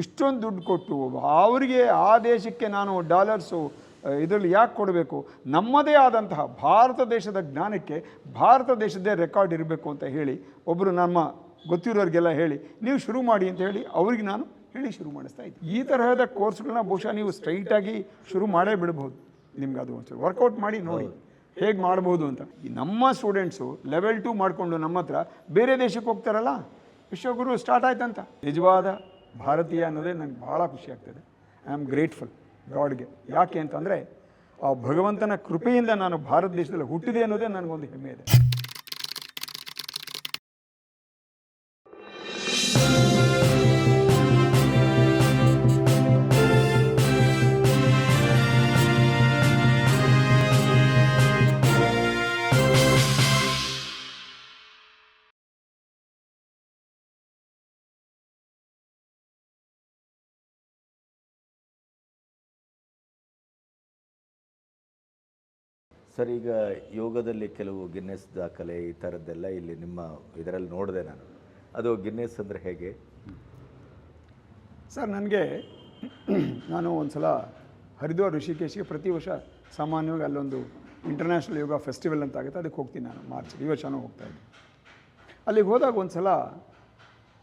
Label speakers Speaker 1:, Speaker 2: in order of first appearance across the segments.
Speaker 1: ಇಷ್ಟೊಂದು ದುಡ್ಡು ಕೊಟ್ಟು ಅವರಿಗೆ ಆ ದೇಶಕ್ಕೆ ನಾನು ಡಾಲರ್ಸು ಇದರಲ್ಲಿ ಯಾಕೆ ಕೊಡಬೇಕು? ನಮ್ಮದೇ ಆದಂತಹ ಭಾರತ ದೇಶದ ಜ್ಞಾನಕ್ಕೆ ಭಾರತ ದೇಶದ್ದೇ ರೆಕಾರ್ಡ್ ಇರಬೇಕು ಅಂತ ಹೇಳಿ ಒಬ್ಬರು ನಮ್ಮ ಗೊತ್ತಿರೋರಿಗೆಲ್ಲ ಹೇಳಿ, ನೀವು ಶುರು ಮಾಡಿ ಅಂತ ಹೇಳಿ ಅವ್ರಿಗೆ ನಾನು ಹೇಳಿ ಶುರು ಮಾಡಿಸ್ತಾ ಇದ್ದೆ. ಈ ತರಹದ ಕೋರ್ಸ್ಗಳನ್ನ ಬಹುಶಃ ನೀವು ಸ್ಟ್ರೈಟಾಗಿ ಶುರು ಮಾಡೇ ಬಿಡ್ಬೋದು. ನಿಮ್ಗೆ ಅದು ಒಂಚೂರು ವರ್ಕೌಟ್ ಮಾಡಿ ನೋಡಿ. ಹೇಗೆ ಮಾಡ್ಬೋದು ಅಂತ. ಈ ನಮ್ಮ ಸ್ಟೂಡೆಂಟ್ಸು ಲೆವೆಲ್ ಟು ಮಾಡಿಕೊಂಡು ನಮ್ಮ ಹತ್ರ ಬೇರೆ ದೇಶಕ್ಕೆ ಹೋಗ್ತಾರಲ್ಲ? ವಿಶ್ವಗುರು ಸ್ಟಾರ್ಟ್ ಆಯ್ತಂತ. ನಿಜವಾದ ಭಾರತೀಯ ಅನ್ನೋದೇ ನನಗೆ ಭಾಳ ಖುಷಿ ಆಗ್ತದೆ. ಐ ಆಮ್ ಗ್ರೇಟ್ಫುಲ್ ಗಾಡ್ಗೆ ಯಾಕೆ ಅಂತಂದರೆ, ಆ ಭಗವಂತನ ಕೃಪೆಯಿಂದ ನಾನು ಭಾರತ ದೇಶದಲ್ಲಿ ಹುಟ್ಟಿದೆ ಅನ್ನೋದೇ ನನಗೊಂದು ಹೆಮ್ಮೆ ಇದೆ.
Speaker 2: ಸರ್, ಈಗ ಯೋಗದಲ್ಲಿ ಕೆಲವು ಗಿನ್ನೆಸ್ ದಾಖಲೆ ಈ ಥರದ್ದೆಲ್ಲ ಇಲ್ಲಿ ನಿಮ್ಮ ಇದರಲ್ಲಿ ನೋಡಿದೆ ನಾನು. ಅದು ಗಿನ್ನೆಸ್ ಅಂದರೆ ಹೇಗೆ?
Speaker 1: ಸರ್, ನನಗೆ ನಾನು ಒಂದು ಸಲ ಹರಿದ್ವಾರ್ ಋಷಿಕೇಶ್ಗೆ ಪ್ರತಿ ವರ್ಷ ಸಾಮಾನ್ಯವಾಗಿ ಅಲ್ಲೊಂದು ಇಂಟರ್ನ್ಯಾಷನಲ್ ಯೋಗ ಫೆಸ್ಟಿವಲ್ ಅಂತ ಆಗುತ್ತೆ. ಅದಕ್ಕೆ ಹೋಗ್ತೀನಿ ನಾನು ಮಾರ್ಚ್ ಈ ವರ್ಷನೂ ಹೋಗ್ತಾ ಇದ್ದೆ ಅಲ್ಲಿಗೆ ಹೋದಾಗ ಒಂದು ಸಲ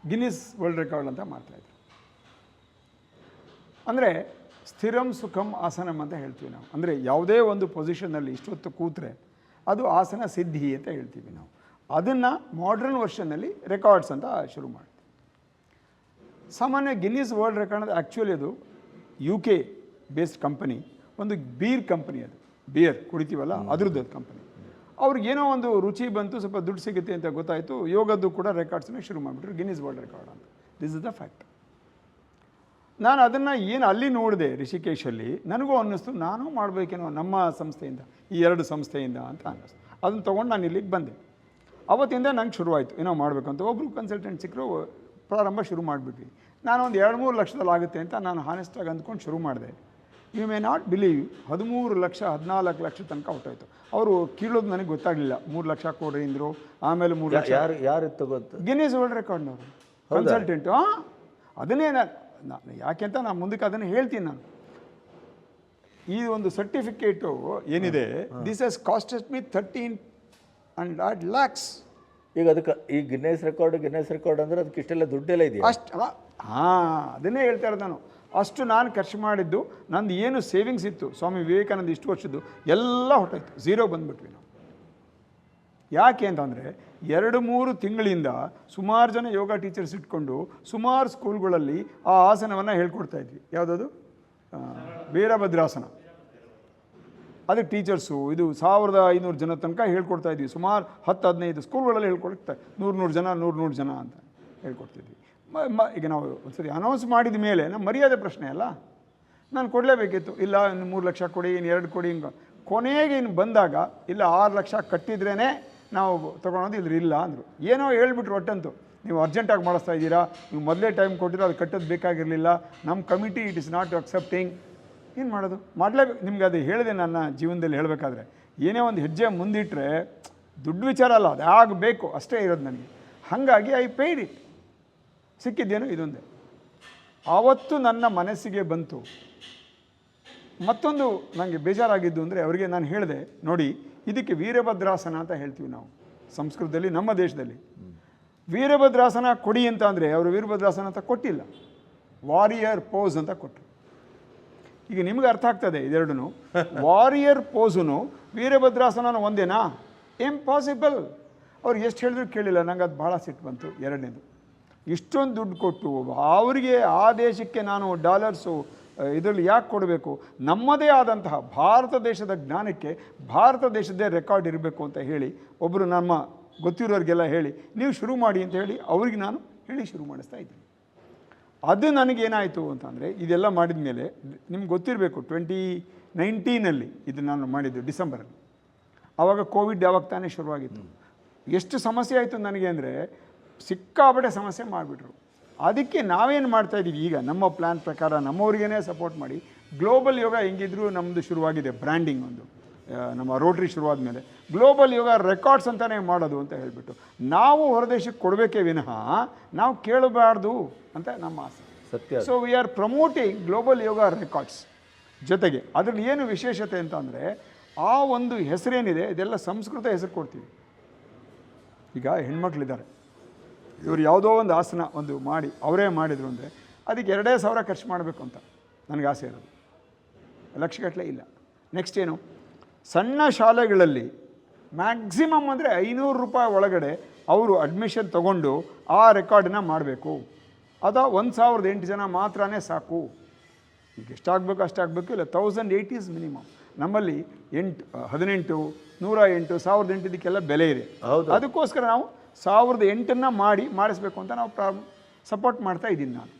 Speaker 1: ಗಿನ್ನಿಸ್ ವರ್ಲ್ಡ್ ರೆಕಾರ್ಡ್ ಅಂತ ಮಾಡ್ತಾಯಿದ್ರು ಅಂದರೆ ಸ್ಥಿರಂ ಸುಖಂ ಆಸನಂ ಅಂತ ಹೇಳ್ತೀವಿ ನಾವು. ಅಂದರೆ ಯಾವುದೇ ಒಂದು ಪೊಸಿಷನಲ್ಲಿ ಇಷ್ಟೊತ್ತು ಕೂತ್ರೆ ಅದು ಆಸನ ಸಿದ್ಧಿ ಅಂತ ಹೇಳ್ತೀವಿ ನಾವು. ಅದನ್ನು ಮಾಡ್ರನ್ ವರ್ಷನಲ್ಲಿ ರೆಕಾರ್ಡ್ಸ್ ಅಂತ ಶುರು ಮಾಡ್ತೀವಿ. ಸಾಮಾನ್ಯ ಗಿನ್ನಿಸ್ ವರ್ಲ್ಡ್ ರೆಕಾರ್ಡ್ ಆ್ಯಕ್ಚುಲಿ ಅದು ಯು ಕೆ ಬೇಸ್ಡ್ ಕಂಪನಿ ಒಂದು ಬೀರ್ ಕಂಪನಿ ಅದು. ಬಿಯರ್ ಕುಡಿತೀವಲ್ಲ ಅದ್ರದ್ದು ಅದು ಕಂಪನಿ ಅವ್ರಿಗೆ ಏನೋ ಒಂದು ರುಚಿ ಬಂತು ಸ್ವಲ್ಪ ದುಡ್ಡು ಸಿಗುತ್ತೆ ಅಂತ ಗೊತ್ತಾಯಿತು ಯೋಗದ್ದು ಕೂಡ ರೆಕಾರ್ಡ್ಸನ್ನ ಶುರು ಮಾಡಿಬಿಟ್ರು ಗಿನ್ನಿಸ್ ವರ್ಲ್ಡ್ ರೆಕಾರ್ಡ್ ಅಂತ. ದಿಸ್ ಇಸ್ ದ ಫ್ಯಾಕ್ಟ್ ನಾನು ಅದನ್ನು ಏನು ಅಲ್ಲಿ ನೋಡಿದೆ ರಿಷಿಕೇಶಲ್ಲಿ ನನಗೂ ಅನ್ನಿಸ್ತು ನಾನು ಮಾಡಬೇಕೇನೋ ನಮ್ಮ ಸಂಸ್ಥೆಯಿಂದ ಈ ಎರಡು ಸಂಸ್ಥೆಯಿಂದ ಅಂತ ಅನ್ನಿಸ್ತು. ಅದನ್ನು ತೊಗೊಂಡು ನಾನು ಇಲ್ಲಿಗೆ ಬಂದೆ. ಅವತ್ತಿಂದ ನಂಗೆ ಶುರುವಾಯಿತು ಏನೋ ಮಾಡಬೇಕು ಅಂತ. ಒಬ್ಬರು ಕನ್ಸಲ್ಟೆಂಟ್ ಸಿಕ್ಕರು ಪ್ರಾರಂಭ ಶುರು ಮಾಡಿಬಿಟ್ವಿ. ನಾನು ಒಂದು ಎರಡು ಮೂರು ಲಕ್ಷದಲ್ಲಿ ಆಗುತ್ತೆ ಅಂತ ನಾನು ಹಾನೆಸ್ಟಾಗಿ ಅಂದ್ಕೊಂಡು ಶುರು ಮಾಡಿದೆ. ಯು ಮೇ ನಾಟ್ ಬಿಲೀವ್ ಹದಿಮೂರು ಲಕ್ಷ ಹದಿನಾಲ್ಕು ಲಕ್ಷ ತನಕ ಹೊಟ್ಟೋಯ್ತು ಅವರು ಕೀಳೋದು ನನಗೆ ಗೊತ್ತಾಗಲಿಲ್ಲ. ಮೂರು ಲಕ್ಷ ಕೊಡ್ರಿ ಅಂದರು ಆಮೇಲೆ ಮೂರು ಲಕ್ಷ
Speaker 2: ಯಾರು ಯಾರು
Speaker 1: ಗಿನ್ನಿಸ್ ವರ್ಲ್ಡ್ ರೆಕಾರ್ಡ್ನವರು ಕನ್ಸಲ್ಟೆಂಟು ಅದನ್ನೇ ನಾನು ಯಾಕೆ ಅಂತ ನಾನು ಮುಂದಕ್ಕೆ ಅದನ್ನು ಹೇಳ್ತೀನಿ ನಾನು. ಈ ಒಂದು ಸರ್ಟಿಫಿಕೇಟು ಏನಿದೆ this has costed me thirteen and odd lakhs
Speaker 2: ಈಗ ಅದಕ್ಕೆ ಈ ಗಿನ್ನೆಸ್ ರೆಕಾರ್ಡ್ ಗಿನ್ನೆಸ್ ರೆಕಾರ್ಡ್ ಅಂದರೆ ಅದಕ್ಕೆ ಇಷ್ಟೆಲ್ಲ ದುಡ್ಡೆಲ್ಲ ಇದೆಯಾ?
Speaker 1: ಅಷ್ಟು ಹಾಂ ಅದನ್ನೇ ಹೇಳ್ತಾ ಇರೋದು ನಾನು. ಅಷ್ಟು ನಾನು ಖರ್ಚು ಮಾಡಿದ್ದು ನಂದು ಏನು ಸೇವಿಂಗ್ಸ್ ಇತ್ತು ಸ್ವಾಮಿ ವಿವೇಕಾನಂದ ಇಷ್ಟು ವರ್ಷದ್ದು ಎಲ್ಲ ಹೊಟ್ಟೋಯ್ತು ಝೀರೋ ಬಂದುಬಿಟ್ವಿ ನಾವು. ಯಾಕೆ ಅಂತಂದರೆ ಎರಡು ಮೂರು ತಿಂಗಳಿಂದ ಸುಮಾರು ಜನ ಯೋಗ ಟೀಚರ್ಸ್ ಇಟ್ಕೊಂಡು ಸುಮಾರು ಸ್ಕೂಲ್ಗಳಲ್ಲಿ ಆ ಆಸನವನ್ನು ಹೇಳ್ಕೊಡ್ತಾ ಇದ್ವಿ. ಯಾವುದದು? ವೀರಭದ್ರಾಸನ. ಅದು ಟೀಚರ್ಸು, ಇದು ಸಾವಿರದ ಐನೂರು ಜನ ತನಕ ಹೇಳ್ಕೊಡ್ತಾ ಇದ್ವಿ. ಸುಮಾರು ಹತ್ತು, ಹದಿನೈದು ಸ್ಕೂಲ್ಗಳಲ್ಲಿ ಹೇಳ್ಕೊಡ್ತಾ ನೂರು ನೂರು ಜನ, ನೂರು ನೂರು ಜನ ಅಂತ ಹೇಳ್ಕೊಡ್ತಿದ್ವಿ ಮ ಈಗ ನಾವು ಒಂದ್ಸರಿ ಅನೌನ್ಸ್ ಮಾಡಿದ ಮೇಲೆ ನಮ್ಮ ಮರ್ಯಾದೆ ಪ್ರಶ್ನೆ ಅಲ್ಲ? ನಾನು ಕೊಡಲೇಬೇಕಿತ್ತು. ಇಲ್ಲ, ಇನ್ನು ಮೂರು ಲಕ್ಷ ಕೊಡಿ, ಇನ್ನು ಎರಡು ಕೊಡಿ, ಹಿಂಗೆ. ಕೊನೆಗೆ ಇನ್ನು ಬಂದಾಗ, ಇಲ್ಲ, ಆರು ಲಕ್ಷ ಕಟ್ಟಿದ್ರೇ ನಾವು ತೊಗೊಳೋದು ಇದ್ರ ಇಲ್ಲ ಅಂದರು. ಏನೋ ಹೇಳ್ಬಿಟ್ರು ಒಟ್ಟಂತು. ನೀವು ಅರ್ಜೆಂಟಾಗಿ ಮಾಡಿಸ್ತಾ ಇದ್ದೀರಾ, ನೀವು ಮೊದಲೇ ಟೈಮ್ ಕೊಟ್ಟಿರೋ ಅದು ಕಟ್ಟೋದು ಬೇಕಾಗಿರಲಿಲ್ಲ ನಮ್ಮ committee it is not accepting ಏನು ಮಾಡೋದು? ಮಾಡಲೇಬೇಕು ನಿಮ್ಗೆ ಅದು ಹೇಳಿದೆ ನನ್ನ ಜೀವನದಲ್ಲಿ ಹೇಳಬೇಕಾದ್ರೆ. ಏನೇ ಒಂದು ಹೆಜ್ಜೆ ಮುಂದಿಟ್ಟರೆ ದುಡ್ಡು ವಿಚಾರ ಅಲ್ಲ, ಅದು ಆಗಬೇಕು, ಅಷ್ಟೇ ಇರೋದು ನನಗೆ. ಹಾಗಾಗಿ ಐ ಪೇಯ್ಡ್ ಇಟ್ ಸಿಕ್ಕಿದ್ದೇನು ಇದೊಂದೇ. ಆವತ್ತು ನನ್ನ ಮನಸ್ಸಿಗೆ ಬಂತು. ಮತ್ತೊಂದು ನನಗೆ ಬೇಜಾರಾಗಿದ್ದು ಅಂದರೆ, ಅವರಿಗೆ ನಾನು ಹೇಳಿದೆ, ನೋಡಿ ಇದಕ್ಕೆ ವೀರಭದ್ರಾಸನ ಅಂತ ಹೇಳ್ತೀವಿ ನಾವು, ಸಂಸ್ಕೃತದಲ್ಲಿ, ನಮ್ಮ ದೇಶದಲ್ಲಿ. ವೀರಭದ್ರಾಸನ ಕೊಡಿ ಅಂತ ಅಂದರೆ, ಅವರು ವೀರಭದ್ರಾಸನ ಅಂತ ಕೊಟ್ಟಿಲ್ಲ. ವಾರಿಯರ್ ಪೋಸ್ ಅಂತ ಕೊಟ್ಟರು. ಈಗ ನಿಮ್ಗೆ ಅರ್ಥ ಆಗ್ತದೆ ಇದೆರಡೂ ವಾರಿಯರ್ ಪೋಸುನು ವೀರಭದ್ರಾಸನ ಒಂದೇನಾ? ಇಂಪಾಸಿಬಲ್ ಅವ್ರು ಎಷ್ಟು ಹೇಳಿದ್ರು ಕೇಳಿಲ್ಲ, ನಂಗೆ ಅದು ಭಾಳ ಸಿಟ್ಟು ಬಂತು. ಎರಡನೇದು, ಇಷ್ಟೊಂದು ದುಡ್ಡು ಕೊಟ್ಟು ಅವರಿಗೆ ಆ ದೇಶಕ್ಕೆ ನಾನು ಡಾಲರ್ಸು ಇದರಲ್ಲಿ ಯಾಕೆ ಕೊಡಬೇಕು? ನಮ್ಮದೇ ಆದಂತಹ ಭಾರತ ದೇಶದ ಜ್ಞಾನಕ್ಕೆ ಭಾರತ ದೇಶದ್ದೇ ರೆಕಾರ್ಡ್ ಇರಬೇಕು ಅಂತ ಹೇಳಿ ಒಬ್ಬರು ನಮ್ಮ ಗೊತ್ತಿರೋರಿಗೆಲ್ಲ ಹೇಳಿ ನೀವು ಶುರು ಮಾಡಿ ಅಂತ ಹೇಳಿ ಅವ್ರಿಗೆ ನಾನು ಹೇಳಿ ಶುರು ಮಾಡಿಸ್ತಾ ಇದ್ದೀನಿ. ಅದು ನನಗೇನಾಯಿತು ಅಂತಂದರೆ ಇದೆಲ್ಲ ಮಾಡಿದ ಮೇಲೆ ನಿಮ್ಗೆ ಗೊತ್ತಿರಬೇಕು ಟ್ವೆಂಟಿ ನೈನ್ಟೀನಲ್ಲಿ ಇದು ನಾನು ಮಾಡಿದ್ದು ಡಿಸೆಂಬರಲ್ಲಿ. ಆವಾಗ ಕೋವಿಡ್ ಯಾವಾಗ ತಾನೇ ಶುರುವಾಗಿತ್ತು? ಎಷ್ಟು ಸಮಸ್ಯೆ ಆಯಿತು ನನಗೆ ಅಂದರೆ ಸಿಕ್ಕಾಪಟ್ಟೆ ಸಮಸ್ಯೆ ಮಾಡಿಬಿಟ್ರು. ಅದಕ್ಕೆ ನಾವೇನು ಮಾಡ್ತಾ ಇದ್ದೀವಿ ಈಗ ನಮ್ಮ ಪ್ಲ್ಯಾನ್ ಪ್ರಕಾರ ನಮ್ಮವ್ರಿಗೇ ಸಪೋರ್ಟ್ ಮಾಡಿ ಗ್ಲೋಬಲ್ ಯೋಗ ಹೆಂಗಿದ್ರು ನಮ್ಮದು ಶುರುವಾಗಿದೆ ಬ್ರ್ಯಾಂಡಿಂಗ್ ಒಂದು. ನಮ್ಮ ರೋಟ್ರಿ ಶುರುವಾದ ಮೇಲೆ ಗ್ಲೋಬಲ್ ಯೋಗ ರೆಕಾರ್ಡ್ಸ್ ಅಂತಲೇ ಮಾಡೋದು ಅಂತ ಹೇಳಿಬಿಟ್ಟು. ನಾವು ಹೊರದೇಶಕ್ಕೆ ಕೊಡಬೇಕೇ ವಿನಃ ನಾವು ಕೇಳಬಾರ್ದು ಅಂತ ನಮ್ಮ ಆಸೆ.
Speaker 2: ಸತ್ಯ
Speaker 1: so we are promoting global yoga records ಜೊತೆಗೆ. ಅದರಲ್ಲಿ ಏನು ವಿಶೇಷತೆ ಅಂತ ಅಂದರೆ ಆ ಒಂದು ಹೆಸರೇನಿದೆ ಇದೆಲ್ಲ ಸಂಸ್ಕೃತ ಹೆಸರು ಕೊಡ್ತೀವಿ. ಈಗ ಹೆಣ್ಮಕ್ಳಿದ್ದಾರೆ. ಇವರು ಯಾವುದೋ ಒಂದು ಆಸನ ಒಂದು ಮಾಡಿ ಅವರೇ ಮಾಡಿದರು ಅಂದರೆ ಅದಕ್ಕೆ ಎರಡೇ ಸಾವಿರ ಖರ್ಚು ಮಾಡಬೇಕು ಅಂತ ನನಗೆ ಆಸೆ ಇರೋದು. ಲಕ್ಷಗಟ್ಟಲೆ ಇಲ್ಲ. ನೆಕ್ಸ್ಟ್ ಏನು? ಸಣ್ಣ ಶಾಲೆಗಳಲ್ಲಿ ಮ್ಯಾಕ್ಸಿಮಮ್ ಅಂದರೆ ಐನೂರು ರೂಪಾಯಿ ಒಳಗಡೆ ಅವರು ಅಡ್ಮಿಷನ್ ತಗೊಂಡು ಆ ರೆಕಾರ್ಡನ್ನ ಮಾಡಬೇಕು. ಅದು ಒಂದು ಸಾವಿರದ ಎಂಟು ಜನ ಮಾತ್ರನೇ ಸಾಕು. ಈಗ ಎಷ್ಟಾಗಬೇಕು ಅಷ್ಟಾಗಬೇಕು ಇಲ್ಲ ತೌಸಂಡ್ ಏಯ್ಟ್ ಈಸ್ ಮಿನಿಮಮ್ ನಮ್ಮಲ್ಲಿ ಎಂಟು ಹದಿನೆಂಟು ನೂರ ಎಂಟು ಸಾವಿರದ ಎಂಟು ಇದಕ್ಕೆಲ್ಲ ಬೆಲೆ ಇದೆ.
Speaker 2: ಹೌದು.
Speaker 1: ಅದಕ್ಕೋಸ್ಕರ ನಾವು ಸಾವಿರದ ಎಂಟನ್ನು ಮಾಡಿ ಮಾಡಿಸ್ಬೇಕು ಅಂತ ನಾವು ಪ್ರಾ ಸಪೋರ್ಟ್ ಮಾಡ್ತಾ ಇದ್ದೀನಿ ನಾನು.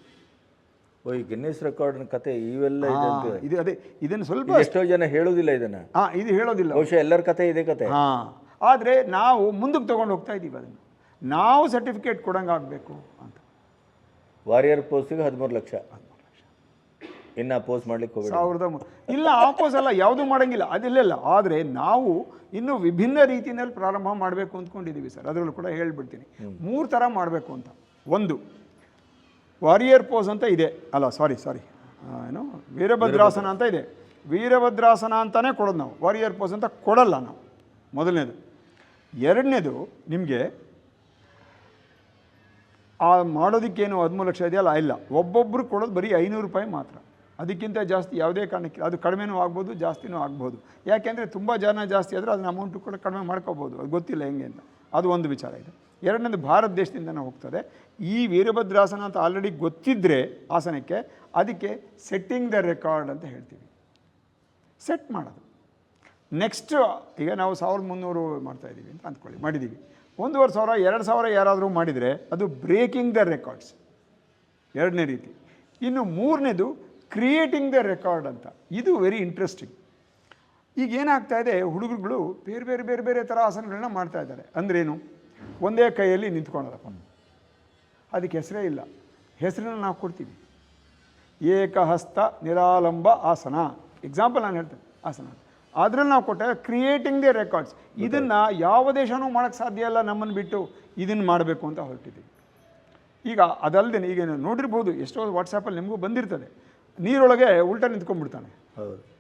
Speaker 2: ಓ ಈ ಗಿನ್ನಿಸ್ ರೆಕಾರ್ಡ್ನ ಕತೆ ಇವೆಲ್ಲ ಇದೆ ಅಂತ.
Speaker 1: ಇದು ಅದೇ ಇದನ್ನು ಸ್ವಲ್ಪ
Speaker 2: ಇದು ಎಷ್ಟೋ ಜನ ಹೇಳೋದಿಲ್ಲ ಇದನ್ನ.
Speaker 1: ಹಾಂ ಇದು ಹೇಳೋದಿಲ್ಲ.
Speaker 2: ಬಹುಶಃ ಎಲ್ಲರ ಕತೆ ಇದೆ ಕತೆ.
Speaker 1: ಹಾಂ ಆದರೆ ನಾವು ಮುಂದಕ್ಕೆ ತೊಗೊಂಡು ಹೋಗ್ತಾ ಇದ್ದೀವಿ ಅದನ್ನು. ನಾವು ಸರ್ಟಿಫಿಕೇಟ್ ಕೊಡೋಂಗಾಗಬೇಕು ಅಂತ.
Speaker 2: ವಾರಿಯರ್ ಪೋಸ್ಟಿಗೆ ಹದಿಮೂರು ಲಕ್ಷ. ಇನ್ನು ಅಪೋಸ್ ಮಾಡ್ಲಿಕ್ಕೆ ಹೋಗ್ಬೇಡಿ.
Speaker 1: ಸಾವಿರದ ಮೂ- ಇಲ್ಲ ಆಪೋಸ್ ಅಲ್ಲ ಯಾವುದೂ ಮಾಡಂಗಿಲ್ಲ. ಅದಿಲ್ಲ ಆದರೆ ನಾವು ಇನ್ನು ವಿಭಿನ್ನ ರೀತಿಯಲ್ಲಿ ಪ್ರಾರಂಭ ಮಾಡಬೇಕು ಅಂದ್ಕೊಂಡಿದ್ದೀವಿ ಸರ್. ಅದರಲ್ಲೂ ಕೂಡ ಹೇಳ್ಬಿಡ್ತೀನಿ. ಮೂರು ಥರ ಮಾಡಬೇಕು ಅಂತ. ಒಂದು ವಾರಿಯರ್ ಪೋಸ್ ಅಂತ ಇದೆ. ಅಲ್ಲ ಸಾರಿ ಸಾರಿ ಏನು? ವೀರಭದ್ರಾಸನ ಅಂತ ಇದೆ. ವೀರಭದ್ರಾಸನ ಅಂತಲೇ ಕೊಡೋದು ನಾವು. ವಾರಿಯರ್ ಪೋಸ್ ಅಂತ ಕೊಡಲ್ಲ ನಾವು. ಮೊದಲನೇದು. ಎರಡನೇದು ನಿಮಗೆ ಆ ಮಾಡೋದಕ್ಕೇನು ಹದಿಮೂರು ಲಕ್ಷ ಇದೆಯಲ್ಲ? ಇಲ್ಲ. ಒಬ್ಬೊಬ್ಬರು ಕೊಡೋದು ಬರೀ ಐನೂರು ರೂಪಾಯಿ ಮಾತ್ರ. ಅದಕ್ಕಿಂತ ಜಾಸ್ತಿ ಯಾವುದೇ ಕಾರಣಕ್ಕೆ ಅದು ಕಡಿಮೆನೂ ಆಗ್ಬೋದು, ಜಾಸ್ತಿನೂ ಆಗ್ಬೋದು. ಯಾಕೆಂದರೆ ತುಂಬ ಜನ ಜಾಸ್ತಿ ಆದರೆ ಅದನ್ನ ಅಮೌಂಟು ಕೂಡ ಕಡಿಮೆ ಮಾಡ್ಕೋಬೋದು. ಅದು ಗೊತ್ತಿಲ್ಲ ಹೆಂಗೆ ಅಂತ. ಅದು ಒಂದು ವಿಚಾರ ಇದೆ. ಎರಡನೇದು ಭಾರತ ದೇಶದಿಂದನೇ ಹೋಗ್ತದೆ. ಈ ವೀರಭದ್ರಾಸನ ಅಂತ ಆಲ್ರೆಡಿ ಗೊತ್ತಿದ್ದರೆ ಆಸನಕ್ಕೆ ಅದಕ್ಕೆ ಸೆಟ್ಟಿಂಗ್ ದ ರೆಕಾರ್ಡ್ ಅಂತ ಹೇಳ್ತೀವಿ. ಸೆಟ್ ಮಾಡೋದು. ನೆಕ್ಸ್ಟ್ ಈಗ ನಾವು ಸಾವಿರದ ಮುನ್ನೂರು ಮಾಡ್ತಾಯಿದ್ದೀವಿ ಅಂತ ಅಂದ್ಕೊಳ್ಳಿ ಮಾಡಿದ್ದೀವಿ ಒಂದೂವರೆ ಸಾವಿರ, ಎರಡು ಸಾವಿರ ಯಾರಾದರೂ ಮಾಡಿದರೆ ಅದು ಬ್ರೇಕಿಂಗ್ ದ ರೆಕಾರ್ಡ್ಸ್ ಎರಡನೇ ರೀತಿ. ಇನ್ನು ಮೂರನೇದು ಕ್ರಿಯೇಟಿಂಗ್ ದ ರೆಕಾರ್ಡ್ ಅಂತ. ಇದು ವೆರಿ ಇಂಟ್ರೆಸ್ಟಿಂಗ್ ಈಗ ಏನಾಗ್ತಾ ಇದೆ ಹುಡುಗರುಗಳು ಬೇರೆ ಬೇರೆ ಬೇರೆ ಬೇರೆ ಥರ ಆಸನಗಳನ್ನ ಮಾಡ್ತಾ ಇದ್ದಾರೆ. ಅಂದ್ರೇನು? ಒಂದೇ ಕೈಯಲ್ಲಿ ನಿಂತ್ಕೊಳ್ಳೋದಪ್ಪ ಅದಕ್ಕೆ ಹೆಸರೇ ಇಲ್ಲ. ಹೆಸರನ್ನ ನಾವು ಕೊಡ್ತೀವಿ. ಏಕಹಸ್ತ ನಿರಾಲಂಬ ಆಸನ. ಎಕ್ಸಾಂಪಲ್ ನಾನು ಹೇಳ್ತೇನೆ ಆಸನ. ಅದ್ರಲ್ಲಿ ನಾವು ಕೊಟ್ಟಾಗ ಕ್ರಿಯೇಟಿಂಗ್ ದಿ ರೆಕಾರ್ಡ್ಸ್ ಇದನ್ನು ಯಾವ ದೇಶನೂ ಮಾಡೋಕ್ಕೆ ಸಾಧ್ಯ ಇಲ್ಲ ನಮ್ಮನ್ನು ಬಿಟ್ಟು ಇದನ್ನು ಮಾಡಬೇಕು ಅಂತ ಹೊರಟಿದ್ದೀವಿ. ಈಗ ಅದಲ್ಲದೆ ಈಗ ನೀವು ನೋಡಿರ್ಬೋದು ಎಷ್ಟೋ ವಾಟ್ಸಪ್ಪಲ್ಲಿ ನಿಮಗೂ ಬಂದಿರ್ತದೆ. ನೀರೊಳಗೆ ಉಲ್ಟಾ ನಿಂತ್ಕೊಂಡ್ಬಿಡ್ತಾನೆ.
Speaker 2: ಹೌದು.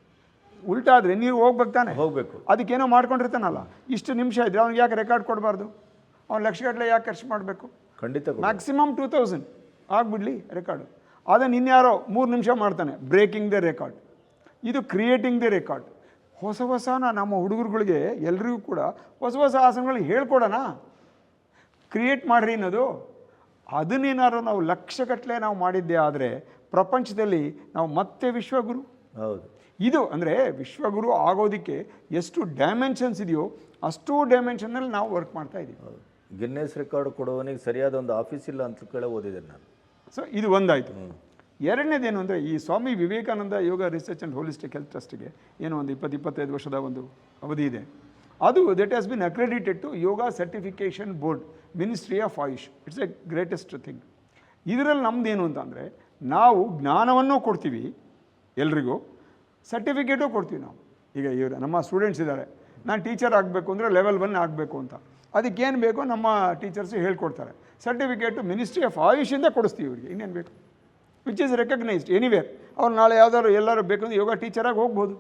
Speaker 1: ಉಲ್ಟಾ ಆದರೆ ನೀರು ಹೋಗ್ಬೇಕು ತಾನೆ?
Speaker 2: ಹೋಗಬೇಕು.
Speaker 1: ಅದಕ್ಕೇನೋ ಮಾಡ್ಕೊಂಡಿರ್ತಾನಲ್ಲ. ಇಷ್ಟು ನಿಮಿಷ ಇದ್ರೆ ಅವ್ನಿಗೆ ಯಾಕೆ ರೆಕಾರ್ಡ್ ಕೊಡಬಾರ್ದು? ಅವ್ನು ಲಕ್ಷಗಟ್ಟಲೆ ಯಾಕೆ ಖರ್ಚು ಮಾಡಬೇಕು?
Speaker 2: ಖಂಡಿತ.
Speaker 1: ಮ್ಯಾಕ್ಸಿಮಮ್ ಟೂ ತೌಸಂಡ್ ಆಗಿಬಿಡ್ಲಿ ರೆಕಾರ್ಡು ಅದನ್ನು ಇನ್ಯಾರೋ ಮೂರು ನಿಮಿಷ ಮಾಡ್ತಾನೆ ಬ್ರೇಕಿಂಗ್ ದ ರೆಕಾರ್ಡ್ ಇದು ಕ್ರಿಯೇಟಿಂಗ್ ದ ರೆಕಾರ್ಡ್ ಹೊಸ ಹೊಸನ ನಮ್ಮ ಹುಡುಗರುಗಳಿಗೆ ಎಲ್ರಿಗೂ ಕೂಡ ಹೊಸ ಹೊಸ ಆಸನಗಳು ಹೇಳ್ಕೊಡೋಣ. ಕ್ರಿಯೇಟ್ ಮಾಡಿರಿ ಅನ್ನೋದು. ಅದನ್ನೇನಾದ್ರು ನಾವು ಲಕ್ಷಗಟ್ಟಲೆ ನಾವು ಮಾಡಿದ್ದೆ ಆದರೆ ಪ್ರಪಂಚದಲ್ಲಿ ನಾವು ಮತ್ತೆ ವಿಶ್ವಗುರು.
Speaker 2: ಹೌದು.
Speaker 1: ಇದು ಅಂದರೆ ವಿಶ್ವಗುರು ಆಗೋದಕ್ಕೆ ಎಷ್ಟು ಡೈಮೆನ್ಷನ್ಸ್ ಇದೆಯೋ ಅಷ್ಟು ಡೈಮೆನ್ಷನ್ನಲ್ಲಿ ನಾವು ವರ್ಕ್ ಮಾಡ್ತಾ ಇದ್ದೀವಿ
Speaker 2: ಗಿನ್ನೆಸ್ ರೆಕಾರ್ಡ್ ಕೊಡೋವನಿಗೆ ಸರಿಯಾದ ಒಂದು ಆಫೀಸ್ ಇಲ್ಲ ಅಂತ ಕೇಳಿ ಓದಿದ್ದೇನೆ ನಾನು.
Speaker 1: ಸೊ ಇದು ಒಂದಾಯಿತು. ಎರಡನೇದೇನು ಅಂದರೆ ಈ Swami Vivekananda Yoga research and holistic health ಟ್ರಸ್ಟ್ಗೆ ಏನೋ ಒಂದು ಇಪ್ಪತ್ತು ಇಪ್ಪತ್ತೈದು ವರ್ಷದ ಒಂದು ಅವಧಿ ಇದೆ. ಅದು that has been accredited to yoga certification board ministry of Ayush it's a greatest thing ಇದರಲ್ಲಿ ನಮ್ಮದೇನು ಅಂತಂದರೆ ನಾವು ಜ್ಞಾನವನ್ನು ಕೊಡ್ತೀವಿ ಎಲ್ರಿಗೂ ಸರ್ಟಿಫಿಕೇಟು ಕೊಡ್ತೀವಿ ನಾವು. ಈಗ ಇವರು, ನಮ್ಮ ಸ್ಟೂಡೆಂಟ್ಸ್ ಇದ್ದಾರೆ ನಾನು ಟೀಚರ್ ಆಗಬೇಕು ಅಂದರೆ ಲೆವೆಲ್ ಒನ್ ಆಗಬೇಕು ಅಂತ. ಅದಕ್ಕೇನು ಬೇಕೋ ನಮ್ಮ ಟೀಚರ್ಸು ಹೇಳ್ಕೊಡ್ತಾರೆ. ಸರ್ಟಿಫಿಕೇಟು ಮಿನಿಸ್ಟ್ರಿ ಆಫ್ ಆಯುಷಿಂದ ಕೊಡಿಸ್ತೀವಿ ಇವರಿಗೆ. ಇನ್ನೇನು ಬೇಕು? ವಿಚ್ ಈಸ್ ರೆಕಗ್ನೈಸ್ಡ್ ಎನಿವೇರ್ ಅವ್ರು ನಾಳೆ ಯಾವ್ದಾದ್ರು ಎಲ್ಲರೂ ಬೇಕಂದ್ರೆ ಯೋಗ ಟೀಚರಾಗಿ ಹೋಗ್ಬೋದು.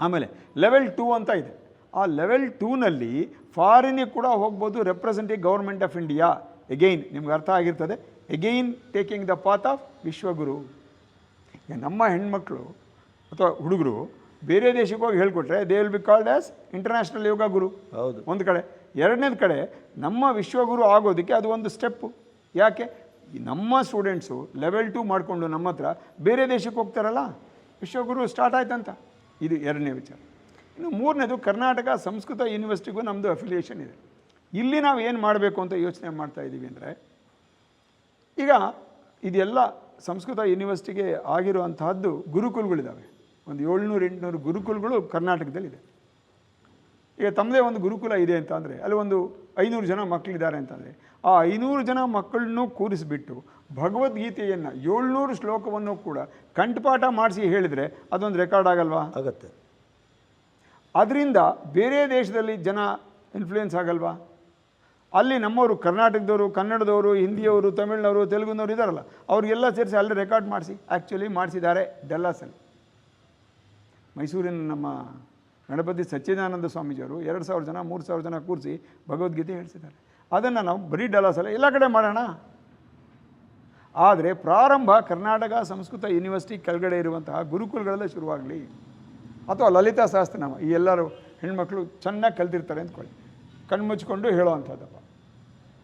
Speaker 1: ಆಮೇಲೆ ಲೆವೆಲ್ ಟೂ ಅಂತ ಇದೆ. ಆ ಲೆವೆಲ್ ಟೂನಲ್ಲಿ ಫಾರಿನಿಗೆ ಕೂಡ ಹೋಗ್ಬೋದು representative government of India again ನಿಮ್ಗೆ ಅರ್ಥ ಆಗಿರ್ತದೆ. Again taking the path of Vishwaguru ಈಗ ನಮ್ಮ ಹೆಣ್ಮಕ್ಳು ಅಥವಾ ಹುಡುಗರು ಬೇರೆ ದೇಶಕ್ಕೆ ಹೋಗಿ ಹೇಳ್ಕೊಟ್ರೆ they will be called as international yoga guru
Speaker 2: ಹೌದು.
Speaker 1: ಒಂದು ಕಡೆ. ಎರಡನೇದು ಕಡೆ ನಮ್ಮ ವಿಶ್ವಗುರು ಆಗೋದಕ್ಕೆ ಅದು ಒಂದು ಸ್ಟೆಪ್ಪು ಯಾಕೆ? ನಮ್ಮ ಸ್ಟೂಡೆಂಟ್ಸು ಲೆವೆಲ್ ಟು ಮಾಡಿಕೊಂಡು ನಮ್ಮ ಹತ್ರ ಬೇರೆ ದೇಶಕ್ಕೆ ಹೋಗ್ತಾರಲ್ಲ ವಿಶ್ವಗುರು ಸ್ಟಾರ್ಟ್ ಆಯ್ತಂತ. ಇದು ಎರಡನೇ ವಿಚಾರ. ಇನ್ನು ಮೂರನೇದು ಕರ್ನಾಟಕ ಸಂಸ್ಕೃತ ಯೂನಿವರ್ಸಿಟಿಗೂ ನಮ್ಮದು ಅಫಿಲಿಯೇಷನ್ ಇದೆ. ಇಲ್ಲಿ ನಾವು ಏನು ಮಾಡಬೇಕು ಅಂತ ಯೋಚನೆ ಮಾಡ್ತಾ ಇದ್ದೀವಿ ಅಂದರೆ ಈಗ ಇದೆಲ್ಲ ಸಂಸ್ಕೃತ ಯೂನಿವರ್ಸಿಟಿಗೆ ಆಗಿರುವಂತಹದ್ದು ಗುರುಕುಲ್ಗಳಿದ್ದಾವೆ ಒಂದು ಏಳ್ನೂರು ಎಂಟುನೂರು ಗುರುಕುಲಗಳು ಕರ್ನಾಟಕದಲ್ಲಿದೆ. ಈಗ ತಮ್ಮದೇ ಒಂದು ಗುರುಕುಲ ಇದೆ ಅಂತ ಅಂದರೆ ಅಲ್ಲಿ ಒಂದು ಐನೂರು ಜನ ಮಕ್ಕಳಿದ್ದಾರೆ ಅಂತಂದರೆ ಆ ಐನೂರು ಜನ ಮಕ್ಕಳನ್ನು ಕೂರಿಸಿಬಿಟ್ಟು ಭಗವದ್ಗೀತೆಯನ್ನು ಏಳ್ನೂರು ಶ್ಲೋಕವನ್ನು ಕೂಡ ಕಂಠಪಾಠ ಮಾಡಿಸಿ ಹೇಳಿದರೆ ಅದೊಂದು ರೆಕಾರ್ಡ್ ಆಗಲ್ವಾ?
Speaker 2: ಆಗತ್ತೆ.
Speaker 1: ಅದರಿಂದ ಬೇರೆ ದೇಶದಲ್ಲಿ ಜನ ಇನ್ಫ್ಲೂಯೆನ್ಸ್ ಆಗಲ್ವಾ? ಅಲ್ಲಿ ನಮ್ಮವರು ಕರ್ನಾಟಕದವರು, ಕನ್ನಡದವರು, ಹಿಂದಿಯವರು, ತಮಿಳ್ನವರು, ತೆಲುಗುನವರು ಇದ್ದಾರಲ್ಲ ಅವ್ರಿಗೆಲ್ಲ ಸೇರಿಸಿ ಅಲ್ಲಿ ರೆಕಾರ್ಡ್ ಮಾಡಿಸಿ ಆ್ಯಕ್ಚುಲಿ ಮಾಡಿಸಿದ್ದಾರೆ ಡೆಲ್ಲಾಸಲ್ಲಿ ಮೈಸೂರಿನ ನಮ್ಮ ಗಣಪತಿ ಸಚ್ಚಿದಾನಂದ ಸ್ವಾಮೀಜಿಯವರು ಎರಡು ಸಾವಿರ ಜನ, ಮೂರು ಸಾವಿರ ಜನ ಕೂರಿಸಿ ಭಗವದ್ಗೀತೆ ಹೇಳಿಸಿದ್ದಾರೆ. ಅದನ್ನು ನಾವು ಬರೀ ಡಲಾಸಲ್ಲ ಎಲ್ಲ ಕಡೆ ಮಾಡೋಣ. ಆದರೆ ಪ್ರಾರಂಭ ಕರ್ನಾಟಕ ಸಂಸ್ಕೃತ ಯೂನಿವರ್ಸಿಟಿ ಕೆಳಗಡೆ ಇರುವಂತಹ ಗುರುಕುಲಗಳಲ್ಲೇ ಶುರುವಾಗಲಿ. ಅಥವಾ ಲಲಿತಾ ಸಹಸ್ರನಾಮ ಈ ಎಲ್ಲರೂ ಹೆಣ್ಮಕ್ಳು ಚೆನ್ನಾಗಿ ಕಲ್ತಿರ್ತಾರೆ ಅಂದ್ಕೊಳ್ಳಿ. ಕಣ್ಣು ಮುಚ್ಕೊಂಡು ಹೇಳೋ ಅಂಥದ್ದಪ್ಪ.